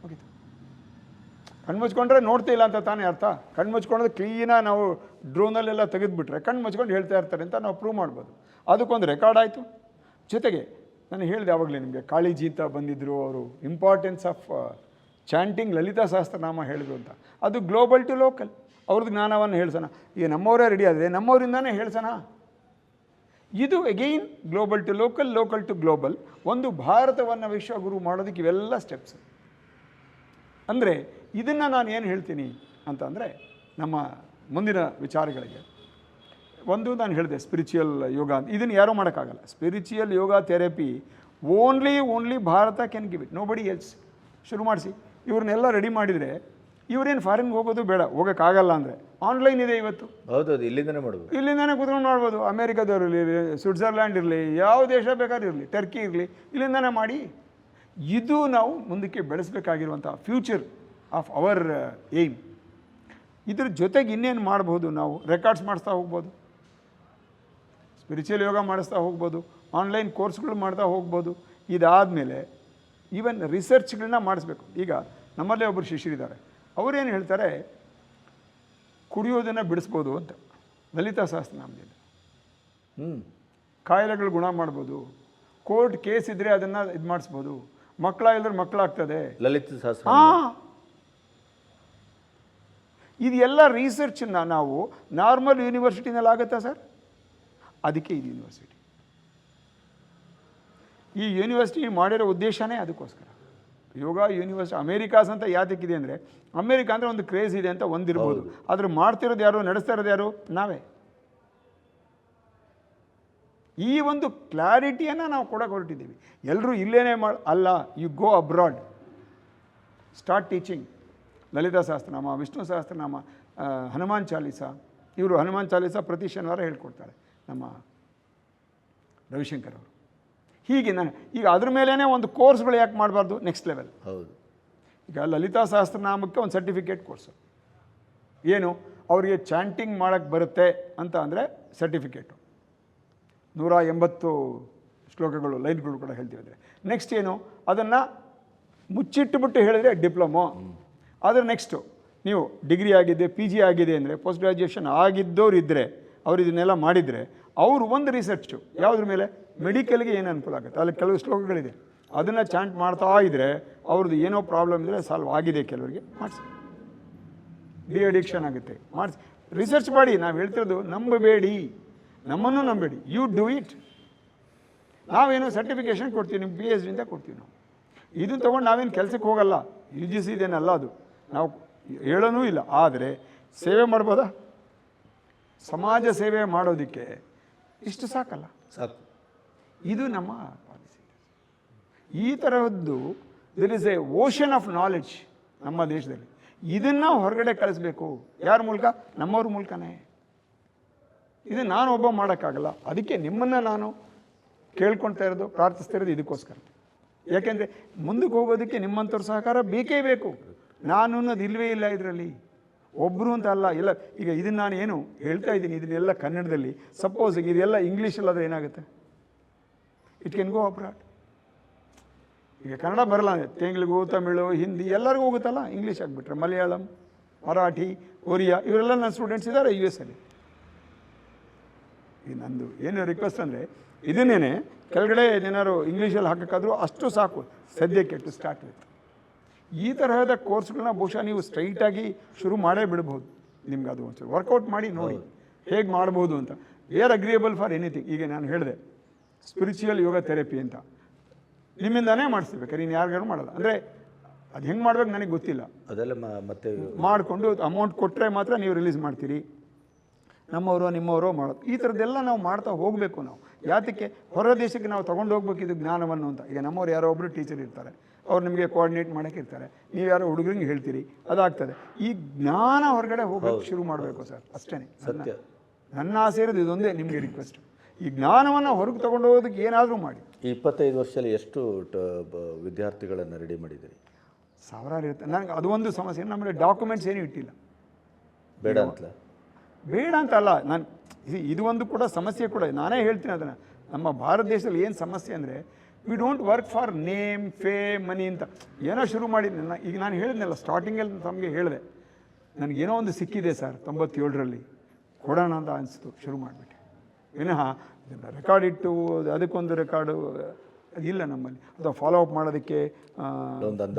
Speaker 1: ಮುಗೀತು. ಕಣ್ಣು ಮುಚ್ಕೊಂಡ್ರೆ ನೋಡ್ತಿಲ್ಲ ಅಂತ ತಾನೇ ಅರ್ಥ? ಕಣ್ಣು ಮುಚ್ಕೊಂಡ್ರೆ ಕ್ಲೀನಾಗಿ ನಾವು ಡ್ರೋನಲ್ಲೆಲ್ಲ ತೆಗೆದುಬಿಟ್ರೆ ಕಣ್ಣು ಮುಚ್ಕೊಂಡು ಹೇಳ್ತಾ ಇರ್ತಾರೆ ಅಂತ ನಾವು ಪ್ರೂವ್ ಮಾಡ್ಬೋದು. ಅದಕ್ಕೊಂದು ರೆಕಾರ್ಡ್ ಆಯಿತು. ಜೊತೆಗೆ ನಾನು ಹೇಳಿದೆ ಆವಾಗಲೇ ನಿಮಗೆ, ಕಾಳಿಜಿ ಅಂತ ಬಂದಿದ್ದರು ಅವರು importance of chanting Lalita Sahasranama ಹೇಳಿದ್ರು ಅಂತ. ಅದು ಗ್ಲೋಬಲ್ ಟು ಲೋಕಲ್ ಅವ್ರದ್ದು ಜ್ಞಾನವನ್ನು ಹೇಳ್ಸೋಣ. ಈಗ ನಮ್ಮವರೇ ರೆಡಿ ಆದರೆ ನಮ್ಮವರಿಂದಾನೇ ಹೇಳ್ಸೋಣ. ಇದು again global to local local to global ಒಂದು ಭಾರತವನ್ನು ವಿಶ್ವಗುರು ಮಾಡೋದಕ್ಕೆ ಇವೆಲ್ಲ ಸ್ಟೆಪ್ಸ್ ಅಂದರೆ ಇದನ್ನು ನಾನು ಏನು ಹೇಳ್ತೀನಿ ಅಂತಂದರೆ ನಮ್ಮ ಮುಂದಿನ ವಿಚಾರಗಳಿಗೆ. ಒಂದು ನಾನು ಹೇಳಿದೆ ಸ್ಪಿರಿಚುವಲ್ ಯೋಗ ಅಂತ. ಇದನ್ನು ಯಾರೂ ಮಾಡೋಕ್ಕಾಗಲ್ಲ. Spiritual yoga therapy only only Bharat can give it nobody else ಶುರು ಮಾಡಿಸಿ. ಇವ್ರನ್ನೆಲ್ಲ ರೆಡಿ ಮಾಡಿದರೆ ಇವರೇನು ಫಾರಿನ್ಗೆ ಹೋಗೋದು ಬೇಡ ಹೋಗೋಕ್ಕಾಗಲ್ಲ ಅಂದರೆ. ಆನ್ಲೈನ್ ಇದೆ ಇವತ್ತು.
Speaker 2: ಹೌದೌದು ಇಲ್ಲಿಂದನೇ ಮಾಡ್ಬೋದು.
Speaker 1: ಇಲ್ಲಿಂದನೇ ಕುತ್ಕೊಂಡು ನೋಡ್ಬೋದು. ಅಮೇರಿಕಾದವ್ರು ಇರಲಿ ಸ್ವಿಟ್ಜರ್ಲ್ಯಾಂಡ್ ಇರಲಿ ಯಾವ ದೇಶ ಬೇಕಾದ್ರೂ ಇರಲಿ ಟರ್ಕಿ ಇರಲಿ ಇಲ್ಲಿಂದನೇ ಮಾಡಿ. ಇದು ನಾವು ಮುಂದಕ್ಕೆ ಬೆಳೆಸಬೇಕಾಗಿರುವಂಥ ಫ್ಯೂಚರ್ ಆಫ್ ಅವರ್ ಏಮ್ ಇದ್ರ ಜೊತೆಗೆ ಇನ್ನೇನು ಮಾಡ್ಬೋದು ನಾವು? ರೆಕಾರ್ಡ್ಸ್ ಮಾಡಿಸ್ತಾ ಹೋಗ್ಬೋದು. ಸ್ಪಿರಿಚುವಲ್ ಯೋಗ ಮಾಡಿಸ್ತಾ ಹೋಗ್ಬೋದು. ಆನ್ಲೈನ್ ಕೋರ್ಸ್ಗಳು ಮಾಡ್ತಾ ಹೋಗ್ಬೋದು. ಇದಾದಮೇಲೆ ಈವನ್ ರಿಸರ್ಚ್ಗಳನ್ನ ಮಾಡಿಸ್ಬೇಕು. ಈಗ ನಮ್ಮಲ್ಲೇ ಒಬ್ಬರು ಶಿಷ್ಯರಿದ್ದಾರೆ. ಅವರೇನು ಹೇಳ್ತಾರೆ ಕುಡಿಯೋದನ್ನು ಬಿಡಿಸ್ಬೋದು ಅಂತ. ಲಲಿತಾ ಸಹಸ್ರನಾಮದಿಂದ
Speaker 2: ಹ್ಞೂ
Speaker 1: ಕಾಯಿಲೆಗಳು ಗುಣ ಮಾಡ್ಬೋದು. ಕೋರ್ಟ್ ಕೇಸ್ ಇದ್ದರೆ ಅದನ್ನು ಇದು ಮಾಡಿಸ್ಬೋದು. ಮಕ್ಕಳ ಇಲ್ಲದ್ರೆ ಮಕ್ಕಳಾಗ್ತದೆ.
Speaker 2: ಲಲಿತ ಸಹಸ್ರ
Speaker 1: ಹಾಂ ಇದೆಲ್ಲ ರಿಸರ್ಚನ್ನ ನಾವು ನಾರ್ಮಲ್ ಯೂನಿವರ್ಸಿಟಿನಲ್ಲಿ ಆಗುತ್ತಾ ಸರ್? ಅದಕ್ಕೆ ಇದು ಯೂನಿವರ್ಸಿಟಿ ಈ ಯೂನಿವರ್ಸಿಟಿ ಮಾಡಿರೋ ಉದ್ದೇಶನೇ ಅದಕ್ಕೋಸ್ಕರ. ಯೋಗ ಯೂನಿವರ್ಸಿಟಿ ಅಮೇರಿಕಾಸ್ ಅಂತ ಯಾತಕ್ಕಿದೆ ಅಂದರೆ ಅಮೇರಿಕಾ ಅಂದರೆ ಒಂದು ಕ್ರೇಜ್ ಇದೆ ಅಂತ ಒಂದಿರ್ಬೋದು. ಆದರೆ ಮಾಡ್ತಿರೋದು ಯಾರು ನಡೆಸ್ತಾ ಇರೋದು ಯಾರು? ನಾವೇ. ಈ ಒಂದು ಕ್ಲಾರಿಟಿಯನ್ನು ನಾವು ಕೊಡಕ್ಕೆ ಹೊರಟಿದ್ದೀವಿ. ಎಲ್ಲರೂ ಇಲ್ಲೇನೇ ಮಾಡಿ ಅಲ್ಲ you go abroad start teaching Lalita Sahasranama Vishnu Sahasranama Hanuman Chalisa. ಇವರು ಹನುಮಾನ್ ಚಾಲೀಸ ಪ್ರತಿ ಶನಿವಾರ ಹೇಳ್ಕೊಡ್ತಾರೆ ನಮ್ಮ ರವಿಶಂಕರ್ ಅವರು. ಹೀಗೆ ನಾನು ಈಗ ಅದ್ರ ಮೇಲೇ ಒಂದು ಕೋರ್ಸ್ಗಳು ಯಾಕೆ ಮಾಡಬಾರ್ದು? ನೆಕ್ಸ್ಟ್ ಲೆವೆಲ್
Speaker 2: ಹೌದು.
Speaker 1: ಈಗ ಲಲಿತಾ ಸಹಸ್ರನಾಮಕ್ಕೆ ಒಂದು ಸರ್ಟಿಫಿಕೇಟ್ ಕೋರ್ಸು ಏನು? ಅವರಿಗೆ ಚಾಂಟಿಂಗ್ ಮಾಡೋಕ್ಕೆ ಬರುತ್ತೆ ಅಂತ ಅಂದರೆ ಸರ್ಟಿಫಿಕೇಟು ನೂರ ಎಂಬತ್ತು ಶ್ಲೋಕಗಳು ಲೈನ್ಗಳು ಕೂಡ ಹೇಳ್ತೀವಿ ಅಂದರೆ. ನೆಕ್ಸ್ಟ್ ಏನು? ಅದನ್ನು ಮುಚ್ಚಿಟ್ಟುಬಿಟ್ಟು ಹೇಳಿದರೆ ಡಿಪ್ಲೊಮೊ. ಆದರೆ ನೆಕ್ಸ್ಟು ನೀವು ಡಿಗ್ರಿ ಆಗಿದೆ ಪಿ ಜಿ ಆಗಿದೆ ಅಂದರೆ ಪೋಸ್ಟ್ ಗ್ರ್ಯಾಜುಯೇಷನ್ ಆಗಿದ್ದವ್ರು ಇದ್ದರೆ ಅವ್ರು ಇದನ್ನೆಲ್ಲ ಮಾಡಿದರೆ ಅವರು ಒಂದು ರಿಸರ್ಚು ಯಾವುದ್ರ ಮೇಲೆ? ಮೆಡಿಕಲ್ಗೆ ಏನು ಅನುಕೂಲ ಆಗುತ್ತೆ? ಅಲ್ಲಿ ಕೆಲವು ಶ್ಲೋಕಗಳಿದೆ. ಅದನ್ನು ಚಾಂಟ್ ಮಾಡ್ತಾ ಇದ್ದರೆ ಅವ್ರದ್ದು ಏನೋ ಪ್ರಾಬ್ಲಮ್ ಇದ್ದರೆ ಸಾಲ್ವ್ ಆಗಿದೆ ಕೆಲವರಿಗೆ, ಮಾಡಿಸಿ. ಡಿ ಅಡಿಕ್ಷನ್ ಆಗುತ್ತೆ, ಮಾಡಿಸಿ. ರಿಸರ್ಚ್ ಮಾಡಿ, ನಾವು ಹೇಳ್ತಿರೋದು ನಂಬಬೇಡಿ. ನಮ್ಮನ್ನು ನಂಬೇಡಿ. ಯು ಡೂ ಇಟ್ ನಾವೇನು ಸರ್ಟಿಫಿಕೇಷನ್ ಕೊಡ್ತೀವಿ ನಿಮ್ಮ ಪಿ ಎಚ್ ಡಿಂದ ಕೊಡ್ತೀವಿ ನಾವು. ಇದನ್ನು ತೊಗೊಂಡು ನಾವೇನು ಕೆಲಸಕ್ಕೆ ಹೋಗಲ್ಲ. ಯು ಜಿ ಸಿ ಇದೇನಲ್ಲ ಅದು. ನಾವು ಹೇಳೋನೂ ಇಲ್ಲ. ಆದರೆ ಸೇವೆ ಮಾಡ್ಬೋದಾ? ಸಮಾಜ ಸೇವೆ ಮಾಡೋದಕ್ಕೆ ಇಷ್ಟು ಸಾಕಲ್ಲ.
Speaker 2: ಸಾಕು.
Speaker 1: ಇದು ನಮ್ಮ ಪಾಲಿಸಿ ಈ ತರಹದ್ದು there is a ocean of knowledge ನಮ್ಮ ದೇಶದಲ್ಲಿ. ಇದನ್ನು ಹೊರಗಡೆ ಕಳಿಸ್ಬೇಕು. ಯಾರ ಮೂಲಕ? ನಮ್ಮವ್ರ ಮೂಲಕನೇ. ಇದು ನಾನು ಒಬ್ಬ ಮಾಡೋಕ್ಕಾಗಲ್ಲ. ಅದಕ್ಕೆ ನಿಮ್ಮನ್ನು ನಾನು ಕೇಳ್ಕೊಳ್ತಾ ಇರೋದು ಪ್ರಾರ್ಥಿಸ್ತಾ ಇರೋದು ಇದಕ್ಕೋಸ್ಕರ. ಯಾಕೆಂದರೆ ಮುಂದಕ್ಕೆ ಹೋಗೋದಕ್ಕೆ ನಿಮ್ಮಂಥವ್ರ ಸಹಕಾರ ಬೇಕೇ ಬೇಕು. ನಾನು ಅನ್ನೋದು ಇಲ್ಲವೇ ಇಲ್ಲ ಇದರಲ್ಲಿ. ಒಬ್ಬರು ಅಂತ ಅಲ್ಲ, ಎಲ್ಲ ಈಗ ಇದನ್ನು ನಾನು ಏನು ಹೇಳ್ತಾ ಇದ್ದೀನಿ, ಇದನ್ನೆಲ್ಲ ಕನ್ನಡದಲ್ಲಿ. ಸಪೋಸ್ ಇದೆಲ್ಲ ಇಂಗ್ಲೀಷಲ್ಲಾದರೆ ಏನಾಗುತ್ತೆ? ಇಟ್ ಕೆನ್ ಗೋ ಅಬ್ರಾಡ್ ಈಗ ಕನ್ನಡ ಬರಲ್ಲ ಅಂದರೆ ತಮಿಳು, ಹಿಂದಿ ಎಲ್ಲರಿಗೂ ಹೋಗುತ್ತಲ್ಲ ಇಂಗ್ಲೀಷ್ ಆಗಿಬಿಟ್ರೆ. ಮಲಯಾಳಂ, ಮರಾಠಿ, ಒರಿಯಾ, ಇವರೆಲ್ಲ ನನ್ನ ಸ್ಟೂಡೆಂಟ್ಸ್ ಇದ್ದಾರೆ ಯು ಎಸ್ ಅಲ್ಲಿ. ಈ ನಂದು ಏನು ರಿಕ್ವೆಸ್ಟ್ ಅಂದರೆ ಇದನ್ನೇ ಕೆಳಗಡೆ ಏನಾದ್ರು ಇಂಗ್ಲೀಷಲ್ಲಿ ಹಾಕೋಕ್ಕಾದ್ರೂ ಅಷ್ಟು ಸಾಕು. ಸದ್ಯಕ್ಕೆ ಟು ಸ್ಟಾರ್ಟ್ ವಿತ್ ಈ ತರಹದ ಕೋರ್ಸ್ಗಳನ್ನ ಬಹುಶಃ ನೀವು ಸ್ಟ್ರೈಟಾಗಿ ಶುರು ಮಾಡೇ ಬಿಡ್ಬೋದು. ನಿಮ್ಗೆ ಅದು ಒಂಚೂರು ವರ್ಕೌಟ್ ಮಾಡಿ ನೋಡಿ. ಹೇಗೆ ಮಾಡ್ಬೋದು ಅಂತ. ವೇರ್ ಅಗ್ರಿಯೇಬಲ್ ಫಾರ್ ಎನಿಥಿಂಗ್ ಈಗ ನಾನು ಹೇಳಿದೆ ಸ್ಪಿರಿಚುವಲ್ ಯೋಗ ಥೆರಪಿ ಅಂತ. ನಿಮ್ಮಿಂದಾನೇ ಮಾಡಿಸ್ಬೇಕಾರೆ ಇನ್ನು ಯಾರಿಗಾರು ಮಾಡಲ್ಲ. ಅಂದರೆ ಅದು ಹೆಂಗೆ ಮಾಡ್ಬೇಕು ನನಗೆ ಗೊತ್ತಿಲ್ಲ.
Speaker 2: ಅದೆಲ್ಲ ಮತ್ತೆ
Speaker 1: ಮಾಡಿಕೊಂಡು ಅಮೌಂಟ್ ಕೊಟ್ಟರೆ ಮಾತ್ರ ನೀವು ರಿಲೀಸ್ ಮಾಡ್ತೀರಿ. ನಮ್ಮವರು ನಿಮ್ಮವರು ಮಾಡೋದು. ಈ ಥರದ್ದೆಲ್ಲ ನಾವು ಮಾಡ್ತಾ ಹೋಗಬೇಕು ನಾವು. ಯಾತಕ್ಕೆ ಹೊರ ದೇಶಕ್ಕೆ ನಾವು ತೊಗೊಂಡು ಹೋಗ್ಬೇಕು ಇದು ಜ್ಞಾನವನ್ನು ಅಂತ. ಈಗ ನಮ್ಮವ್ರು ಯಾರೋ ಒಬ್ಬರು ಟೀಚರ್ ಇರ್ತಾರೆ. ಅವ್ರು ನಿಮಗೆ ಕೋಆರ್ಡಿನೇಟ್ ಮಾಡೋಕೆ ಇರ್ತಾರೆ. ನೀವು ಯಾರೋ ಹುಡುಗರಿಗೆ ಹೇಳ್ತೀರಿ ಅದಾಗ್ತದೆ. ಈ ಜ್ಞಾನ ಹೊರಗಡೆ ಹೋಗೋಕ್ಕೆ ಶುರು ಮಾಡಬೇಕು ಸರ್ ಅಷ್ಟೇ.
Speaker 2: ಸತ್ಯ.
Speaker 1: ನನ್ನ ಆಸೆ ಇರೋದು ಇದೊಂದೇ ನಿಮಗೆ ರಿಕ್ವೆಸ್ಟ್ ಈ ಜ್ಞಾನವನ್ನು ಹೊರಗೆ ತಗೊಂಡು ಹೋಗೋದಕ್ಕೆ ಏನಾದರೂ ಮಾಡಿ.
Speaker 2: ಇಪ್ಪತ್ತೈದು ವರ್ಷದಲ್ಲಿ ಎಷ್ಟು ವಿದ್ಯಾರ್ಥಿಗಳನ್ನು ರೆಡಿ ಮಾಡಿದ್ದೀರಿ?
Speaker 1: ಸಾವಿರಾರು ಇರುತ್ತೆ. ನನಗೆ ಅದು ಒಂದು ಸಮಸ್ಯೆ. ನಮ್ಮಲ್ಲಿ ಡಾಕ್ಯುಮೆಂಟ್ಸ್ ಏನೂ ಇಟ್ಟಿಲ್ಲ.
Speaker 2: ಬೇಡ ಅಂತಲ
Speaker 1: ಬೇಡ ಅಂತ ಅಲ್ಲ. ನಾನು ಇದು ಒಂದು ಕೂಡ ಸಮಸ್ಯೆ ಕೂಡ. ನಾನೇ ಹೇಳ್ತೀನಿ ಅದನ್ನು. ನಮ್ಮ ಭಾರತ ದೇಶದಲ್ಲಿ ಏನು ಸಮಸ್ಯೆ ಅಂದರೆ we don't work for name fame money ಅಂತ. ಏನೋ ಶುರು ಮಾಡಿದ್ದೆ ನಾ- ಈಗ ನಾನು ಹೇಳಿದ್ನಲ್ಲ ಸ್ಟಾರ್ಟಿಂಗಲ್ಲಿ ತಮಗೆ ಹೇಳಿದೆ. ನನಗೇನೋ ಒಂದು ಸಿಕ್ಕಿದೆ ಸರ್ ತೊಂಬತ್ತೇಳರಲ್ಲಿ. ಕೊಡೋಣ ಅಂತ ಅನಿಸ್ತು ಶುರು ಮಾಡಿಬಿಟ್ಟೆ. ವಿನಃ ಇದನ್ನು ರೆಕಾರ್ಡ್ ಇಟ್ಟು ಅದಕ್ಕೊಂದು ರೆಕಾರ್ಡು ಇಲ್ಲ ನಮ್ಮಲ್ಲಿ. ಅಥವಾ ಫಾಲೋ ಅಪ್ ಮಾಡೋದಕ್ಕೆ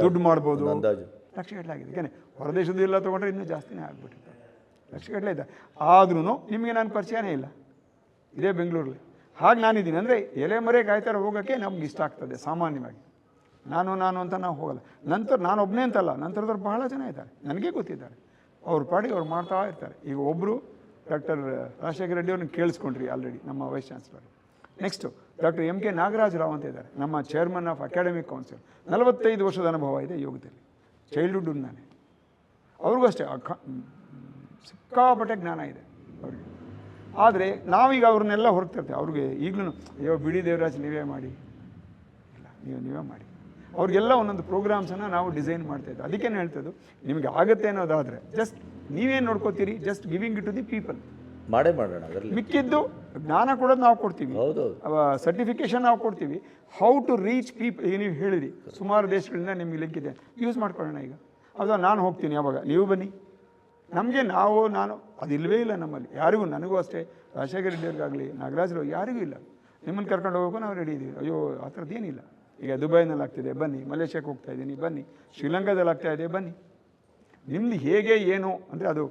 Speaker 1: ದುಡ್ಡು ಮಾಡ್ಬೋದು.
Speaker 2: ಲಕ್ಷ
Speaker 1: ಲಕ್ಷಗಟ್ಟಲೆ ಆಗಿದೆ. ಏನೇ ಹೊರದೇಶದ್ದು ಎಲ್ಲ ತೊಗೊಂಡ್ರೆ ಇನ್ನೂ ಜಾಸ್ತಿನೇ ಆಗ್ಬಿಟ್ಟಿದೆ ಲಕ್ಷಗಟ್ಟಲೆ ಇದೆ ಆದ್ರೂ ನಿಮಗೆ ನಾನು ಪರಿಚಯನೇ ಇಲ್ಲ. ಇದೇ ಬೆಂಗಳೂರಲ್ಲಿ. ಹಾಗೆ ನಾನಿದ್ದೀನಿ. ಅಂದರೆ ಎಲೆ ಮರೆ ಕಾಯ್ತಾರೆ ಹೋಗೋಕ್ಕೆ ನಮ್ಗೆ ಇಷ್ಟ ಆಗ್ತದೆ, ಸಾಮಾನ್ಯವಾಗಿ. ನಾನು ನಾನು ಅಂತ ನಾವು ಹೋಗಲ್ಲ. ನಂತರ ನಾನು ಒಬ್ಬನೇ ಅಂತಲ್ಲ, ನಂತರದವ್ರು ಬಹಳ ಜನ ಇದ್ದಾರೆ. ನನಗೆ ಗೊತ್ತಿದ್ದಾರೆ. ಅವ್ರ ಪಾಡಿ ಅವ್ರು ಮಾಡ್ತಾ ಇರ್ತಾರೆ. ಈಗ ಒಬ್ಬರು ಡಾಕ್ಟರ್ ರಾಜಶೇಖರ ರೆಡ್ಡಿ ಅವ್ರನ್ನ ಕೇಳಿಸ್ಕೊಂಡ್ರಿ ಆಲ್ರೆಡಿ ನಮ್ಮ vice chancellor next doctor M K Nagaraj Rao ಅಂತ ಇದ್ದಾರೆ. ನಮ್ಮ ಚೇರ್ಮನ್ ಆಫ್ ಅಕಾಡೆಮಿಕ್ ಕೌನ್ಸಿಲ್ ನಲವತ್ತೈದು ವರ್ಷದ ಅನುಭವ ಇದೆ ಯೋಗದಲ್ಲಿ. ಚೈಲ್ಡ್ಹುಡ್ ನಾನೇ. ಅವ್ರಿಗೂ ಅಷ್ಟೇ. ಸಿಕ್ಕಾಪಟ್ಟೆ ಜ್ಞಾನ ಇದೆ ಅವ್ರಿಗೆ. ಆದರೆ ನಾವೀಗ ಅವ್ರನ್ನೆಲ್ಲ ಹೊರಗ್ತಿರ್ತೇವೆ ಅವ್ರಿಗೆ ಈಗಲೂ ಅಯ್ಯೋ ಬಿಡಿ ದೇವರಾಜ್ ನೀವೇ ಮಾಡಿ. ಇಲ್ಲ ನೀವು ನೀವೇ ಮಾಡಿ. ಅವ್ರಿಗೆಲ್ಲ ಒಂದೊಂದು ಪ್ರೋಗ್ರಾಮ್ಸನ್ನು ನಾವು ಡಿಸೈನ್ ಮಾಡ್ತಾ ಇದ್ದೆ ಅದಕ್ಕೇನು ಹೇಳ್ತದ್ದು ನಿಮಗೆ ಆಗುತ್ತೆ ಅನ್ನೋದಾದರೆ ಜಸ್ಟ್ ನೀವೇನು ನೋಡ್ಕೋತೀರಿ? Just giving it to the people
Speaker 2: ಮಾಡೇ ಮಾಡೋಣ ಅದರಲ್ಲಿ.
Speaker 1: ಮಿಕ್ಕಿದ್ದು ಜ್ಞಾನ ಕೊಡೋದು ನಾವು ಕೊಡ್ತೀವಿ.
Speaker 2: ಹೌದು
Speaker 1: ಸರ್ಟಿಫಿಕೇಶನ್ ನಾವು ಕೊಡ್ತೀವಿ. ಹೌ ಟು ರೀಚ್ ಪೀಪಲ್ ಈಗ ನೀವು ಹೇಳಿರಿ ಸುಮಾರು ದೇಶಗಳಿಂದ ನಿಮಗೆ ಲಿಂಕ್ ಇದೆ. ಯೂಸ್ ಮಾಡ್ಕೊಳ್ಳೋಣ ಈಗ. ಅದು ನಾನು ಹೋಗ್ತೀನಿ ಯಾವಾಗ. ನೀವು ಬನ್ನಿ. ನಮಗೆ ನಾವು ನಾನು ಅದಿಲ್ಲವೇ ಇಲ್ಲ ನಮ್ಮಲ್ಲಿ. ಯಾರಿಗೂ ನನಗೂ ಅಷ್ಟೇ. ರಾಜಶೇಖರ ರೆಡ್ಡಿಯವ್ರಿಗಾಗಲಿ ನಾಗರಾಜರು ಯಾರಿಗೂ ಇಲ್ಲ. ನಿಮ್ಮನ್ನು ಕರ್ಕೊಂಡು ಹೋಗೋಕೆ ನಾವು ರೆಡಿ ಇದ್ದೀವಿ ಅಯ್ಯೋ ಆ ಥರದ್ದು ಏನಿಲ್ಲ. ಈಗ ದುಬೈನಲ್ಲಿ ಆಗ್ತಿದೆ ಬನ್ನಿ. ಮಲೇಷ್ಯಾಕ್ಕೆ ಹೋಗ್ತಾ ಇದ್ದೀನಿ ಬನ್ನಿ. ಶ್ರೀಲಂಕಾದಲ್ಲಿ ಆಗ್ತಾ ಇದೆ ಬನ್ನಿ. ನಿಮ್ದು ಹೇಗೆ ಏನು ಅಂದರೆ ಅದು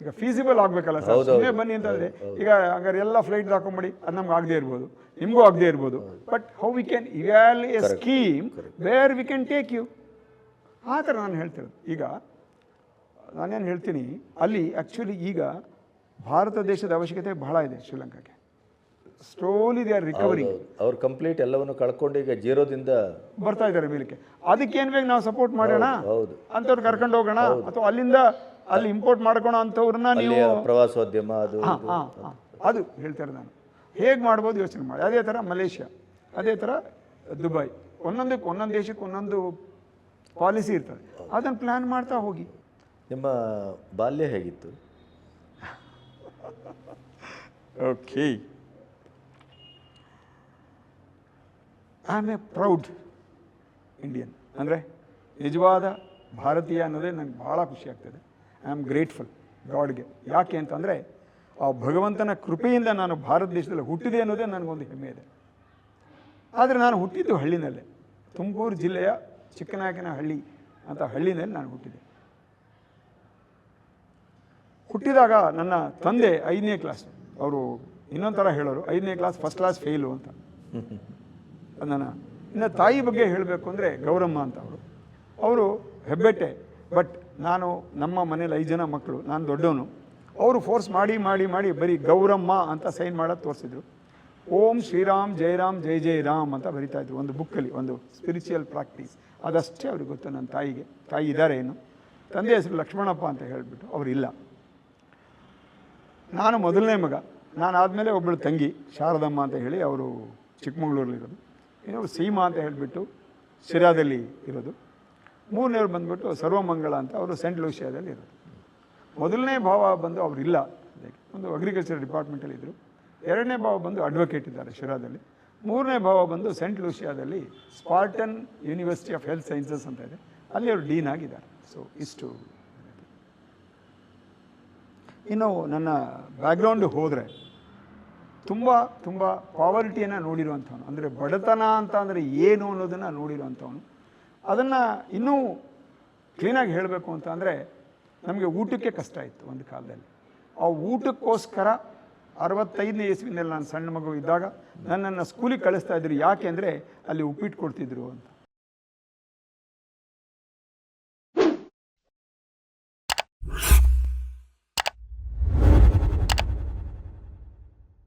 Speaker 1: ಈಗ ಫೀಸಿಬಲ್ ಆಗಬೇಕಲ್ಲ ಸರ್. ಸುಮ್ಮನೆ ಬನ್ನಿ ಅಂತಂದರೆ ಈಗ ಹಾಗಾದ್ರೆ ಎಲ್ಲ ಫ್ಲೈಟ್ ಹಾಕೊಂಬಿಡಿ ಅದು ನಮ್ಗೆ ಆಗದೆ ಇರ್ಬೋದು. ನಿಮಗೂ ಆಗದೆ ಇರ್ಬೋದು. But how we can evolve a scheme where we can take you ಆ ಥರ ನಾನು ಹೇಳ್ತಿರೋದು. ಈಗ ನಾನೇನು ಹೇಳ್ತೀನಿ ಅಲ್ಲಿ ಆ್ಯಕ್ಚುಲಿ ಈಗ ಭಾರತ ದೇಶದ ಅವಶ್ಯಕತೆ ಬಹಳ ಇದೆ ಶ್ರೀಲಂಕಾಗೆ ಸ್ಲೋಲಿ ದೇ ಆರ್ ರಿಕವರಿ
Speaker 2: ಅವ್ರು ಕಂಪ್ಲೀಟ್ ಎಲ್ಲವನ್ನು ಕಳ್ಕೊಂಡು ಈಗ ಜೀರೋದಿಂದ
Speaker 1: ಬರ್ತಾ ಇದ್ದಾರೆ ಮೇಲಕ್ಕೆ. ಅದಕ್ಕೆ ಏನು ಬೇಕು ನಾವು ಸಪೋರ್ಟ್ ಮಾಡೋಣ?
Speaker 2: ಹೌದು
Speaker 1: ಅಂಥವ್ರು ಕರ್ಕೊಂಡು ಹೋಗೋಣ? ಅಥವಾ ಅಲ್ಲಿಂದ ಅಲ್ಲಿ ಇಂಪೋರ್ಟ್ ಮಾಡ್ಕೋಣ ಅಂಥವ್ರನ್ನ ನೀವು
Speaker 2: ಪ್ರವಾಸೋದ್ಯಮ ಅದು
Speaker 1: ಅದು ಹೇಳ್ತಾರೆ ನಾನು. ಹೇಗೆ ಮಾಡ್ಬೋದು ಯೋಚನೆ ಮಾಡಿ. ಅದೇ ಥರ ಮಲೇಷ್ಯಾ ಅದೇ ಥರ ದುಬೈ. ಒಂದೊಂದಕ್ಕೆ ಒಂದೊಂದು ದೇಶಕ್ಕೆ ಒಂದೊಂದು ಪಾಲಿಸಿ ಇರ್ತದೆ. ಅದನ್ನು ಪ್ಲ್ಯಾನ್ ಮಾಡ್ತಾ ಹೋಗಿ.
Speaker 2: ನಿಮ್ಮ ಬಾಲ್ಯ ಹೇಗಿತ್ತು?
Speaker 1: Okay I am a proud Indian ಅಂದರೆ ನಿಜವಾದ ಭಾರತೀಯ ಅನ್ನೋದೇ ನನಗೆ ಭಾಳ ಖುಷಿ ಆಗ್ತದೆ. ಐ ಆಮ್ ಗ್ರೇಟ್ಫುಲ್ ಗಾಡ್ಗೆ ಯಾಕೆ ಅಂತಂದರೆ ಆ ಭಗವಂತನ ಕೃಪೆಯಿಂದ ನಾನು ಭಾರತ ದೇಶದಲ್ಲಿ ಹುಟ್ಟಿದೆ ಅನ್ನೋದೇ ನನಗೊಂದು ಹೆಮ್ಮೆ ಇದೆ. ಆದರೆ ನಾನು ಹುಟ್ಟಿದ್ದು ಹಳ್ಳಿನಲ್ಲೇ. ತುಮಕೂರು ಜಿಲ್ಲೆಯ ಚಿಕ್ಕನಾಯಕನಹಳ್ಳಿ ಅಂತ ಹಳ್ಳಿನಲ್ಲಿ ನಾನು ಹುಟ್ಟಿದೆ. ಹುಟ್ಟಿದಾಗ ನನ್ನ ತಂದೆ ಐದನೇ ಕ್ಲಾಸ್ ಅವರು ಇನ್ನೊಂದು ಥರ ಹೇಳೋರು, ಐದನೇ ಕ್ಲಾಸ್ ಫಸ್ಟ್ ಕ್ಲಾಸ್ ಫೇಲು ಅಂತ. ನನ್ನ, ಇನ್ನು ತಾಯಿ ಬಗ್ಗೆ ಹೇಳಬೇಕು ಅಂದರೆ ಗೌರಮ್ಮ ಅಂತ ಅವರು. ಅವರು ಹೆಬ್ಬೆಟ್ಟೆ ಬಟ್ ನಾನು ನಮ್ಮ ಮನೇಲಿ ಐದು ಜನ ಮಕ್ಕಳು ನಾನು ದೊಡ್ಡವನು. ಅವರು ಫೋರ್ಸ್ ಮಾಡಿ ಮಾಡಿ ಮಾಡಿ ಬರೀ ಗೌರಮ್ಮ ಅಂತ ಸೈನ್ ಮಾಡೋದು ತೋರಿಸಿದ್ರು. ಓಂ ಶ್ರೀರಾಮ್ ಜಯರಾಮ್ ಜೈ ಜೈ ರಾಮ್ ಅಂತ ಬರಿತಾ ಇದ್ರು ಒಂದು ಬುಕ್ಕಲ್ಲಿ ಒಂದು ಸ್ಪಿರಿಚುವಲ್ ಪ್ರಾಕ್ಟೀಸ್ ಅದಷ್ಟೇ ಅವ್ರಿಗೆ ಗೊತ್ತು, ನನ್ನ ತಾಯಿಗೆ. ತಾಯಿ ಇದ್ದಾರೆ ಏನು ತಂದೆ ಹೆಸರು ಲಕ್ಷ್ಮಣಪ್ಪ ಅಂತ ಹೇಳಿಬಿಟ್ಟು ಅವರಿಲ್ಲ ನಾನು ಮೊದಲನೇ ಮಗ. ನಾನು ಆದಮೇಲೆ ಒಬ್ಬಳು ತಂಗಿ, ಶಾರದಮ್ಮ ಅಂತ ಹೇಳಿ ಅವರು ಚಿಕ್ಕಮಗಳೂರಲ್ಲಿರೋದು. ಇನ್ನೊಬ್ಬರು ಸೀಮಾ ಅಂತ ಹೇಳಿಬಿಟ್ಟು ಶಿರಾದಲ್ಲಿ ಇರೋದು. ಮೂರನೇವ್ರು ಬಂದುಬಿಟ್ಟು ಸರ್ವಮಂಗಳ ಅಂತ ಅವರು ಸೆಂಟ್ ಲೂಷಿಯಾದಲ್ಲಿ ಇರೋದು. ಮೊದಲನೇ ಭಾವ ಬಂದು ಅವರಿಲ್ಲ ಒಂದು ಅಗ್ರಿಕಲ್ಚರ್ ಡಿಪಾರ್ಟ್ಮೆಂಟಲ್ಲಿ ಇದ್ದರು ಎರಡನೇ ಭಾವ ಬಂದು ಅಡ್ವೊಕೇಟ್ ಇದ್ದಾರೆ ಶಿರಾದಲ್ಲಿ. ಮೂರನೇ ಭಾವ ಬಂದು Saint ಲೂಷಿಯಾದಲ್ಲಿ Spartan University of Health Sciences ಅಂತ ಇದೆ. ಅಲ್ಲಿ ಅವರು ಡೀನ್ ಆಗಿದ್ದಾರೆ. ಸೊ ಇಷ್ಟು ಇನ್ನು ನನ್ನ ಬ್ಯಾಕ್ಗ್ರೌಂಡ್ ಹೋದರೆ ತುಂಬ ತುಂಬ ಪಾವರ್ಟಿಯನ್ನು ನೋಡಿರುವಂಥವನು. ಅಂದರೆ ಬಡತನ ಅಂತ ಅಂದರೆ ಏನು ಅನ್ನೋದನ್ನು ನೋಡಿರುವಂಥವನು. ಅದನ್ನು ಇನ್ನೂ ಕ್ಲೀನಾಗಿ ಹೇಳಬೇಕು ಅಂತ ಅಂದರೆ ನಮಗೆ ಊಟಕ್ಕೆ ಕಷ್ಟ ಇತ್ತು ಒಂದು ಕಾಲದಲ್ಲಿ. ಆ ಊಟಕ್ಕೋಸ್ಕರ ಅರವತ್ತೈದನೇ ಇಸ್ವಿನಲ್ಲಿ ನಾನು ಸಣ್ಣ ಮಗು ಇದ್ದಾಗ ನನ್ನನ್ನು ಸ್ಕೂಲಿಗೆ ಕಳಿಸ್ತಾ ಇದ್ರು. ಯಾಕೆ ಅಂದರೆ ಅಲ್ಲಿ ಉಪ್ಪಿಟ್ಟು ಕೊಡ್ತಿದ್ರು ಅಂತ.